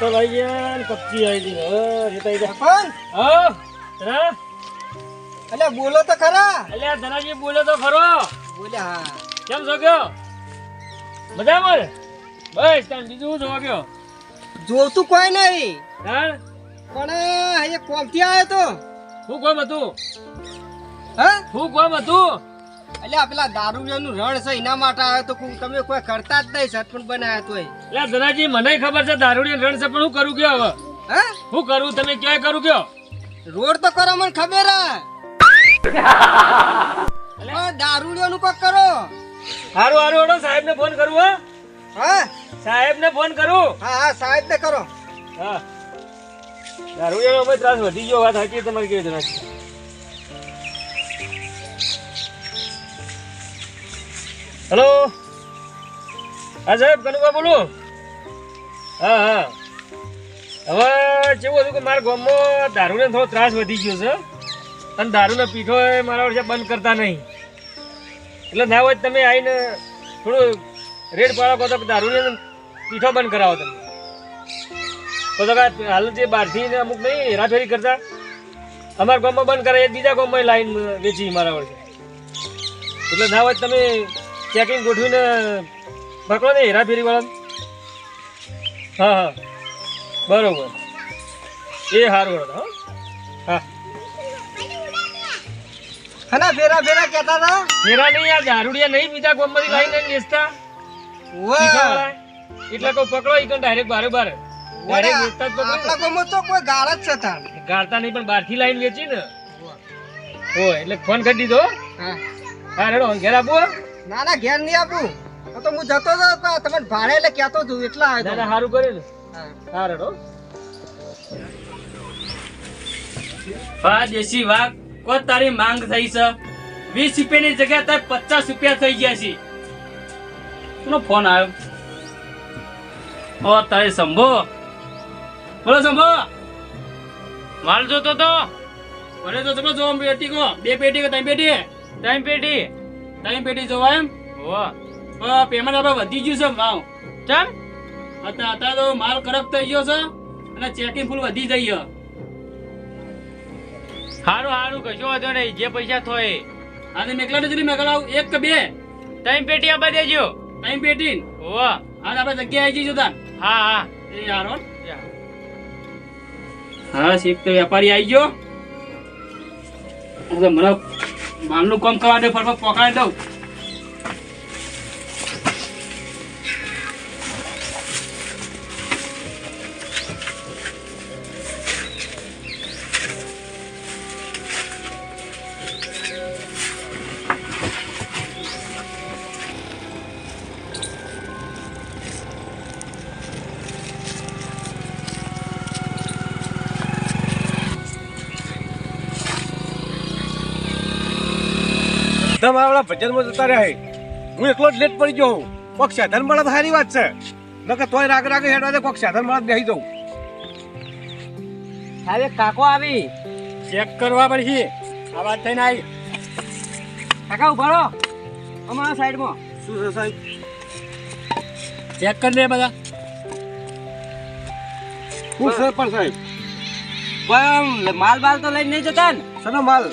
Bottle આવી ગયા ને કપચી આવી ગઈ. હવે આવી ગયા પણ હા ધના અલ્યા બોલો તો ખરા. અલ્યા ધનાજી બોલ્યો તો ખરો. બોલ્યા હા. કેમ છો ગયો મજામાં? બસ તમે બીજું જોવા ગયો? જોતું કોઈ નહીં હા પણ અહીંયા કોમથી આવ્યો તો? શું કોમ હતું? હા? શું કોમ હતું? અલ્યા પેલા રણ છે એના માટે આવ્યો તો કોઈ- તમે કોઈ કરતા જ નહીં સરપંચ બનાવ્યા તોય. એટલે ધનાજી મને ખબર છે દારૂડી રણ છે પણ હું કરું કયો હવે? હા? શું કરું? તમે ક્યાંય કરું કયો? રોડ તો કરો મને ખબર હે. પણ દારૂડિયાનું કોક કરો. હારું સાહેબ ને ફોન કરું હા. હા? સાહેબ ને ફોન કરું. હા હા સાહેબ ને કરો. હા. દારૂડિયાનો અમે ત્રાસ વધી ગયો વાત સાચી તમારી કેવી ધનાજી હેલો? હા, સાહેબ કનુભા બોલો. હા હા. હવે કેવું હતું કે મારા ગામમાં દારૂને થોડો ત્રાસ વધી ગયો છે, અને દારૂનો પીઠો એ મારા વર્ષે બંધ કરતા નહીં. એટલે ના હોય તમે આવીને થોડું રેડ પાડો કહો તો દારૂને પીઠો બંધ કરાવો તમે. તો તો હાલ જે બહારથી અમુક નહીં, હેરાફેરી કરતા. અમારા ગામમાં બંધ કરાય, બીજા ગામમાં લાઈન વેચી મારા વર્ષે એટલે ના હોય તમે ચેકિંગ ગોઠવીને પકડો ને હેરાફેરી વાળા હા હા. બરોબર. એ સારું હતું હો. હા. ફેરા ફેરા કહેતા હતા? ફેરા નહીં આ દારૂડિયા નહીં બીજા ગામમાંથી લાઈન વેચતા. વાળા. એટલે કોઈ પકડો ઈ ડાયરેક્ટ બારે બારે. ડાયરેક્ટ વેચતા જ પકડો. આપણા ગામમાં તો કોઈ ગાળ જ છે ગાળતા નહીં પણ બહારથી લાઈન વેચી ને ઓ એટલે ફોન કરી દીધો. હા. હા રેડો ઘેર આપો ના ના ઘેર નહીં આપું. તો હું જતો હતો. તો તમે ભાડે એટલે કહેતો છું એટલા આવ્યો ના. સારું કર્યું ને. હા. રડો રેડો. હા દેશી વાઘ કોઈ તારી માંગ થઈ છે? વીસ રૂપિયાની જગ્યાએ તારે પચાસ રૂપિયા થઈ ગયા છે. કોનો ફોન આવ્યો? ઓ તારે સંભો. બોલો સંભો. માલ જોતો તો? ભલે તો તમે જો પેટી કો. બે પેટી કો ત્રણ પેટી. ત્રણ પેટી. ત્રણ પેટી જોવા એમ? હો પેમેન્ટ આપણે વધી ગયું છે ભાવ ચમ અત્યારે અત્યારે તો માલ કરપ થઈ ગયો છે અને ચેકિંગ ફૂલ વધી જઈ ગયો હારું હારું કશો વાંધો નહીં. જે પૈસા થોય. આજે મેકલા નથી મેકલા એક કે બે. ત્રણ પેટી આપવા દેજો ત્રણ પેટી ઓ આજ આપણે જગ્યા આવી જઈશું તાન હા હા. એ હારો હા શીખ તો વેપારી આવી ગયો. મને માલનું કામ કરવા દે ફરફર પકડાઈ દઉં. તમે આપણા ભજનમાં જતા રહ્યા હું એકલો જ લેટ પડી ગયો હું કોક સાધન મળે તો સારી વાત છે. નકર તોય રાગ રાગ હેડવા દે કોક સાધન મળે બેસી જાઉં. સાહેબ કાકો આવી. ચેક કરવા પડશે આ વાત થઈને આવી. કાકા ઊભા રહો. અમારા સાઈડમાં. શું છે સાહેબ? ચેક કરી લે બધા. શું છે પણ સાહેબ? પણ માલ બાલ તો લઈને નહીં જતા ને? શેનો માલ?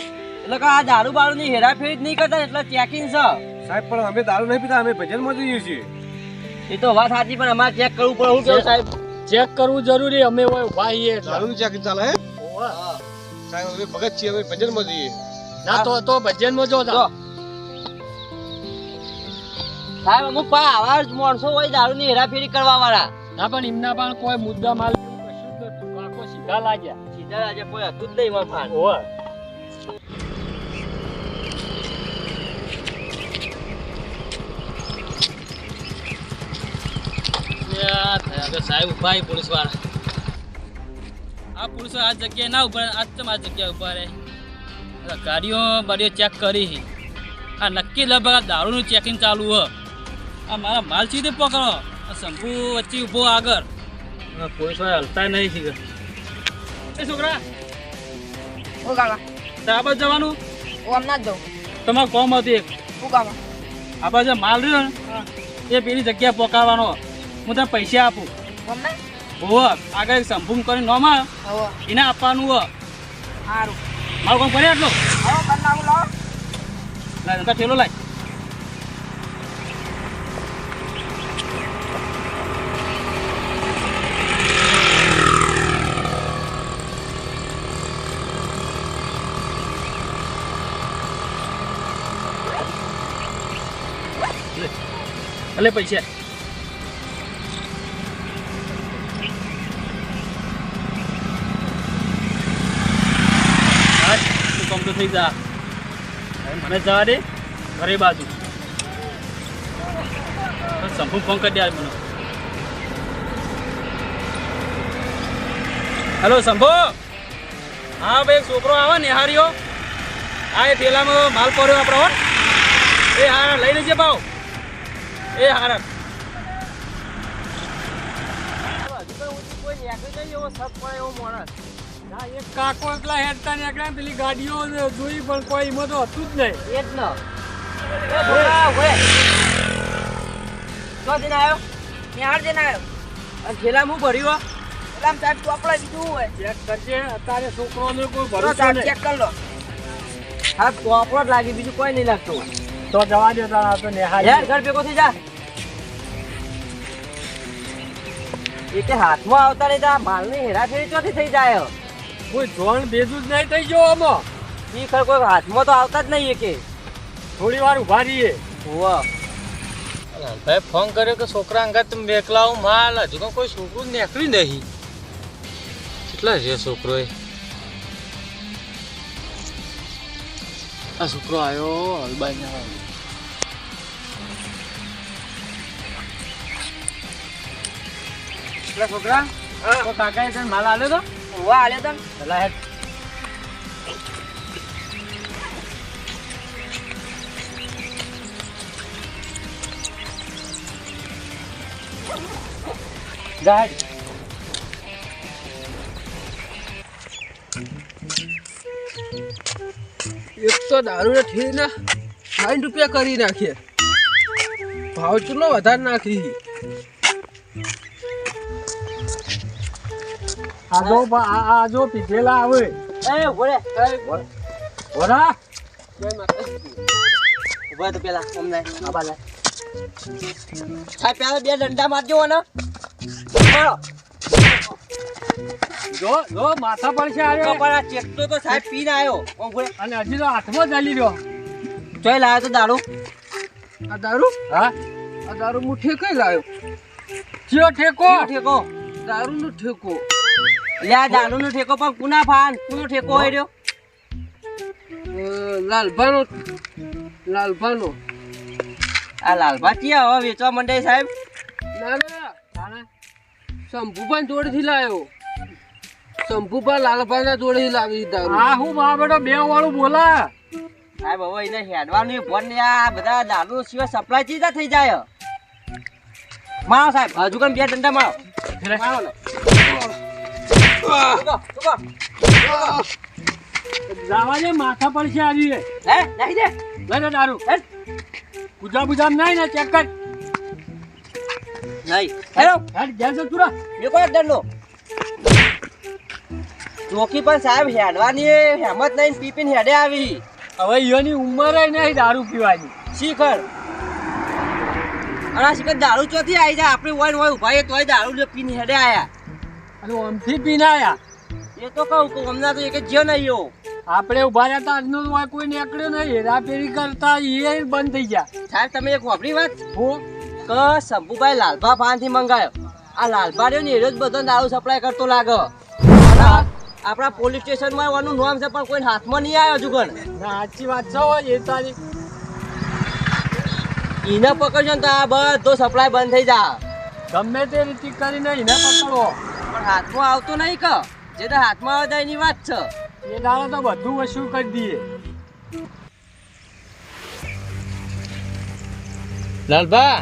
એટલે કે આ દારૂ બારૂ ની હેરાફેરી જ નહીં કરતા એટલે ચેકિંગ છે. સાહેબ પણ અમે દારૂ નહીં પીતા અમે ભજનમાં જઈએ છીએ. એ તો વાત સાચી પણ અમારે ચેક કરવું પડે. હું કેવું સાહેબ? ચેક કરવું જરૂરી અમે હોય એટલે. દારૂની ચેકિંગ ચાલે હે? સાહેબ અમે ભગત છીએ અમે ભજનમાં જઈએ ના તો તો ભજનમાં જો જો. સાહેબ અમુક પા આવા જ માણસો હોય દારૂ ની હેરાફેરી કરવા વાળા ના પણ એમના પણ કોઈ મુદ્દા માલ કશું જ નતું. કાકો સીધા લાગ્યા. સીધા લાગ્યા કોઈ હતું જ નહીં માર સાહેબ ઊભા પોલીસવાળા આ પોલીસો આ જગ્યાએ ના ઊભા આજ તો આ જગ્યાએ ઊભા રહે? ગાડીઓ બાડીઓ ચેક કરી છે. આ નક્કી લગભગ આ દારૂનું ચેકિંગ ચાલુ હ. આ મારા માલ સીધે પકડો. શંભુ વચ્ચે ઊભો આગળ. પોલીસવાળા હલતા નહીં છે એ છોકરા. કાકા તાબા જવાનું? હું હમણાં જ જાઉં. તમારું કોમ હતું એક. હું કાકા આપણે જે માલ રહ્યો ને? એ પેલી જગ્યાએ પકાવવાનો હું તને પૈસા આપું. હોવ આગળ એક સંભૂમ કરીને નોમાં એને આપવાનું હો સારું મારું કામ કરે આટલું. કરી લાય ઠેલો લાય. લે. અલે પૈસા હા તું કામ તો થઈ જા. મને જવા દે, ઘરે બાજુ. શંભુ ફોન કરી દે મને. હેલો શંભુ. હા, ભાઈ, છોકરો આવે, નિહારીઓ. આ એ થેલામાં માલ પડ્યો આપણો હોટ એ હારા, લઈ લેજે ભાવ. એ હારા. એક કાકો એકલા હેડતા નીકળ્યા પેલી ગાડીઓ જોઈ પણ કોઈ એમાં તો હતું જ નહીં. એ જ ન એ ભોળા ભોળે તો જઈને આવ્યો? નિહાળ જઈને આવ્યો? અને હું ભર્યું એટલે સાહેબ ચોપડા બીજું હોય. ચેક કરજે અત્યારે છોકરોને કોઈ ભરોસો નહીં. ચેક કરી લો. હા ચોપડો જ લાગી બીજું કોઈ નહીં લાગતું. તો જવા દે તારા તો નિહાળી યાર ઘર ભેગો થઈ જા. એ કે હાથમાં આવતા નહીં તા માલની હેરાફેરી ચોથી થઈ જાય કોઈ જોણ ભેજું જ નહીં થઈ ગયો આમાં. ઈ ખર કોઈ હાથમાં તો આવતા જ નહીં કે થોડી વાર ઊભા રહીએ. હોવા. ભાઈ ફોન કર્યો કે છોકરા અંગત બેકલાઓ માલ હજુ તો કોઈ છોકરું નીકળ્યું નહીં. કેટલા છે છોકરો એ આ છોકરો આવ્યો અલબાઈ પેલા છોકરા તો કાકાએ માલ આવ્યો તો? હોવા હાલ્યો તને પેલા હેડ હેડ. એક તો દારૂ ને ઠીને સાઠ રૂપિયા કરી નાખીએ. ભાવ ચૂલો વધારે નાખી. આ જો આ આ જો પીધેલા આવે એ ભોળે વરા ઊભા તો પેલા અમને આબા લે. સાહેબ પેલા બે ડંડા મારજો ને મારો જો જો માથા પર છે આવ્યો કપાળ આ ચેકતો તો સાહેબ પીને ભોળે અને હજી તો હાથમાં ચાલી રહ્યો. જોઈ લાવ્યો તો દારૂ. આ દારૂ? હા? આ દારૂ મુઠ્ઠી કઈ લાવ્યો ચિયો ઠેકો? ઠેકો? દારૂ નો ઠેકો. લે આ દારૂ નો ઠેકો પણ કુના ફાન? કુનો ઠેકો હોય રહ્યો? લાલભાનો લાલભાનો. આ લાલભા ક્યાં હવે વેચવા મંડે સાહેબ? ના ના શંભુભાઈ જોડેથી લાવ્યો શંભુભાઈ લાલભાઈના જોડેથી લાવી આ હું બા બેટો બે વાળું બોલા. સાહેબ હવે એને હેડવાનું ફોન ને આ બધા દારૂ સિવાય સપ્લાય ચીજા થઈ જાય? મારો સાહેબ હજુ કેમ બે ડંડા મારો. જવા દે માથા પર છે આવી હે નાખી દે. લઈ લે દારૂ. પૂજા પૂજા નહીં ને ચેક કર. નહીં. હેલો. હેડ ગેસ તુરા મેકો એક દંડો ચોકી પણ સાહેબ હેડવાની હેમત નહીં પી પીને હેડે આવી. હવે ઈયોની ઉંમર નહીં દારૂ પીવાની. શીખર. અને આ શીખર દારૂ ચોથી આવી જાય આપણે હોય હોય ઊભા તોય દારૂ પીને હેડે આયા. અને ઓમથી પીને એ તો કહું કે હમણાં તો એક જ નહીં એવો આપણે ઊભા રહેતા આજનો તો કોઈ નીકળ્યો નહીં. હેરાફેરી કરતા એ બંધ થઈ ગયા. સાહેબ તમે એક વાપરી વાત? હું? કે શંભુભાઈ લાલભા પાનથી મંગાયો. આ લાલભા રહ્યો ને એ જ બધો દારૂ સપ્લાય કરતો લાગે. આપણા પોલીસ સ્ટેશનમાં એનું નામ છે પણ કોઈ હાથમાં નહીં આવ્યો જુગણ ના સાચી વાત છે એ તારી. એને પકડજો ને તો આ બધો સપ્લાય બંધ થઈ જા. ગમે તે રીતે કરીને એને પકડો. પણ હાથમાં આવતો નહીં કે. જે તો હાથમાં આવે તો એની વાત છે. એ દાડા તો બધું વસૂલ કરી દઈએ. લાલભા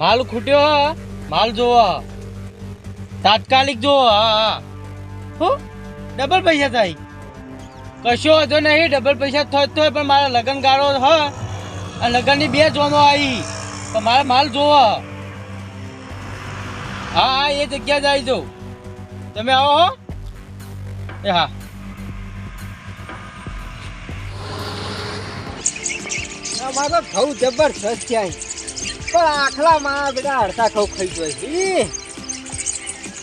માલ ખૂટ્યો હો. માલ જોવો તાત્કાલિક જોવો હા હા. હું ડબલ પૈસા થાય. કશો હતો નહીં ડબલ પૈસા થતો હોય પણ મારા લગ્ન ગાળો હ આ લગ્નની બે જોનો આવી. પણ મારા માલ જોવો હા હા એ જગ્યા જ આવી જાઉં તમે આવો હો. એ હા. મારો ઘઉં જબરજસ્ત છે. પણ આખલા માં બધા હડતા ઘઉં ખાઈ છે.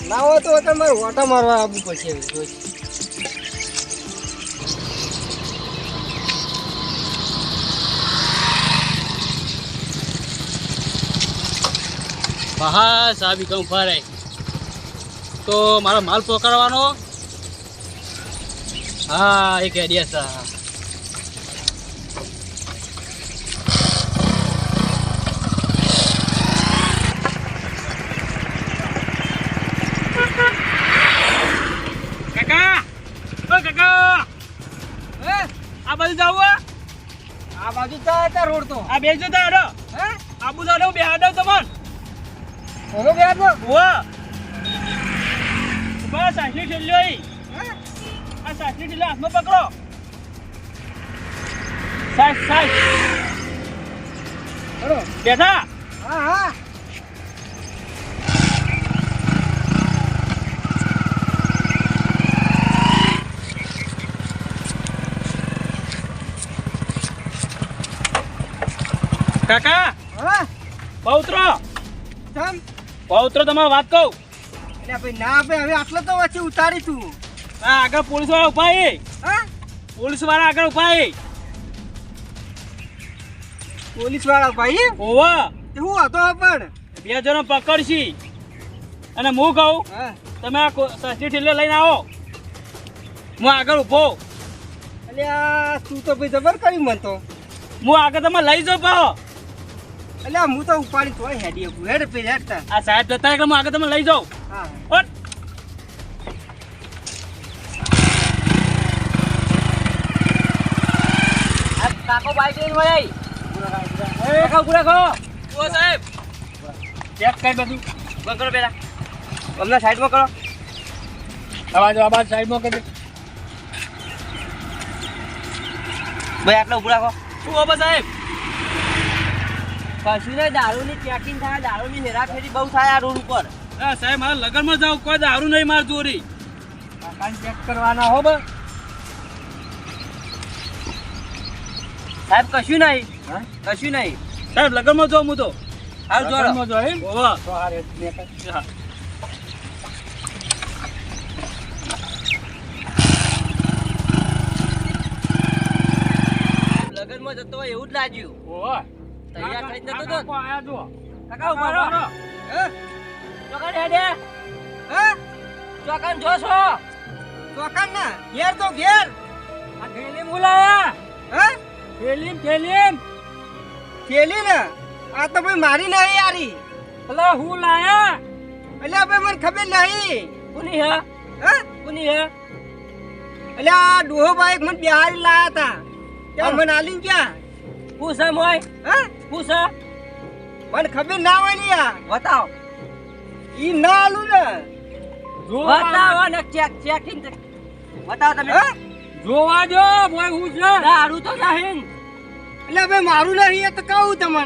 ના હોય તો તમારે ઓટો મારવા આવવું પડશે. હવે જોઈ. કહું સાહેબ કમ તો મારો માલ પકડવાનો હા એક આઈડિયા સા કાકા ઓ કાકા હે? આ બાજુ જાવ હો? આ બાજુ રોડ તો આ બેજો તો આડો હે આબુ જાડો બે આડો તમન એનો બે હાથમાં? વા બસ આટલી ઠેલ્યો ઈ આ સાચી ઢીલા હાથમાં પકડો. સાહેબ સાહેબ. હેલો. બેઠા? હા હા. કાકા હા. પૌત્રો ચમ પૌત્રો તમારે વાત કહું. એટલે ભાઈ ના ભાઈ હવે આટલો તો વચ્ચે ઉતારી તું. હા આગળ પોલીસવાળા ઊભા એ હા? પોલીસવાળા આગળ ઊભા એ પોલીસવાળા ભાઈ ઓવા હું હતો પણ. બે જણો પકડશી. અને હું કહું હા. તમે આ કો- ઠીલે લઈને આવો. હું આગળ ઊભો એટલે આ તું તો ભાઈ જબર કરી મન તો. હું આગળ તમે લઈ જાઉં પાહો. એટલે હું તો ઉપાડી તોય હેડી શકું. હેડ પે હેડતા આ સાહેબ જતા એટલે હું આગળ તમે લઈ જાઉં. હા. કાકો બાઈક લઈને વળાઈ કાકા ઉભું રાખો. ઓ સાહેબ. ચેક કઈ બધું. બંધ કરો પેલા. અમને સાઈડમાં કરો. અવાજ અવાજ સાઈડમાં કરી ભાઈ આટલો ઉભરા ખો શું બાબા સાહેબ? કશું નહીં દારૂની ચેકિંગ થાય દારૂની હેરાફેરી બહુ થાય આ રોડ ઉપર. હા સાહેબ મારે લગનમાં જાવ કોઈ દારૂ નહીં માર ચોરી કાકાને ચેક કરવાના હો બસ. સાહેબ કશું નહીં. કશું નહીં. સાહેબ લગનમાં જાઉં હું તો. હાલ લગનમાં જાઉં એમ? ઓવા હા. લગનમાં જતો એવું જ લાગ્યું. ઓવા તૈયાર થઈને જતો તો. આયા જુઓ. કાકા ઊભા રહો. હે? ચોકન હેડે. હે? ચોકન જો છો ચોકન ના? ઘેર તો ઘેર. આ થેલીમ બોલાયા. હે? થેલીમ થેલીમ થેલી ને? આ તો ભાઈ મારી નહીં યારી. અલા હું લાયા? એટલે ભાઈ મને ખબર નહીં. કોની હે? હે? કોની હે? એટલે આ ડોહો બાઈક મને બિહારી લાયા હતા ત્યાં મને આલી ગયા. પૂછે મોય હે? પૂછે મને ખબર ના હોય ને યાર. બતાવ. ઈ ના આલું ને. જોવા ને ચેક ચેકિંગ બતાવો તમે. જોવા જો ભાઈ હું છે. દારૂ તો નહીં એટલે ભાઈ મારું નહીં એ તો કહું તમને.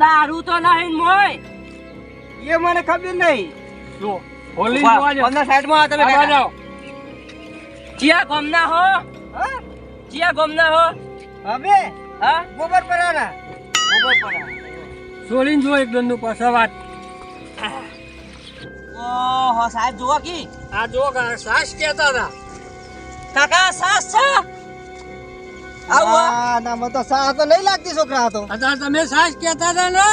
દારૂ તો નહીં મોય. એ મને ખબર નહીં. જો હોલી જોવા જો અંદર સાઈડમાં તમે જાઓ. ચિયા ગમના હો. ચિયા ગમના હો. હવે હા? ગોબર પરાના? ગોબર પરાના. સોલીન જો એક દંડનું પાછા વાત. ઓહો સાહેબ જોવા કી. આ જો સાસ કેતા હતા. કાકા સાસ છે? આવા. ના મને તો સાસ તો નહીં લાગતી છોકરા તો. અત્યારે તમે સાસ કેતા હતા ને?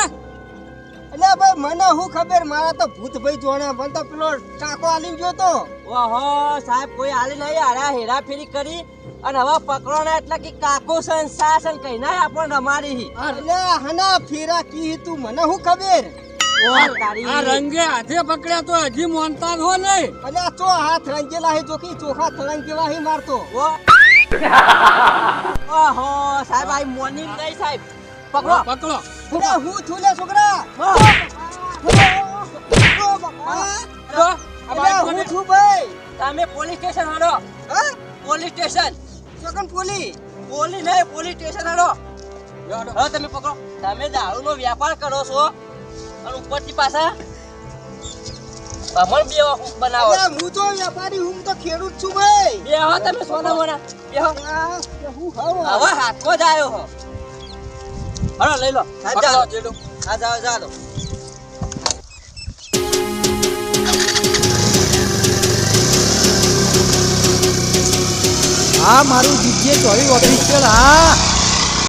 એટલે ભાઈ મને હું ખબર? મારા તો ભૂત ભાઈ જોણે મને તો પેલો ટાકો આલી ગયો તો. ઓહો સાહેબ કોઈ આલી નહીં. આરા હેરાફેરી કરી. અને હવે પકડોના એટલે કે કાકો સન સાસન કઈ ના આપણ રમાડી અરે હના ફેરા કી તું મને હું ખબર? આ રંગે હાથે પકડ્યા તો હજી મોનતા હો નહીં. અને આ ચો હાથ રંગેલા હે જોકી ચોખા થળંગ કેવા હે મારતો ઓહો સાહેબ આ મોર્નિંગ નહીં સાહેબ. પકડો. પકડો. હું છું લે છોકરા. હું. છું ભાઈ. તમે પોલીસ સ્ટેશન હાલો હા? Police station. ચોકન પોલી પોલી નહીં પોલીસ સ્ટેશન આડો હવે તમે પકડો. તમે દારૂનો વ્યાપાર કરો છો અને ઉપરથી પાછા ભમણ બે બનાવો. હું તો વેપારી હું તો ખેડૂત છું ભાઈ. બે હો તમે સોના મોના બે હો હું હવે હાથમાં જ આવ્યો હો. હલો લઈ લો. હા જાઓ હા જાઓ જાઓ આ મારું જીજે ચોરી ઓફિસ હા.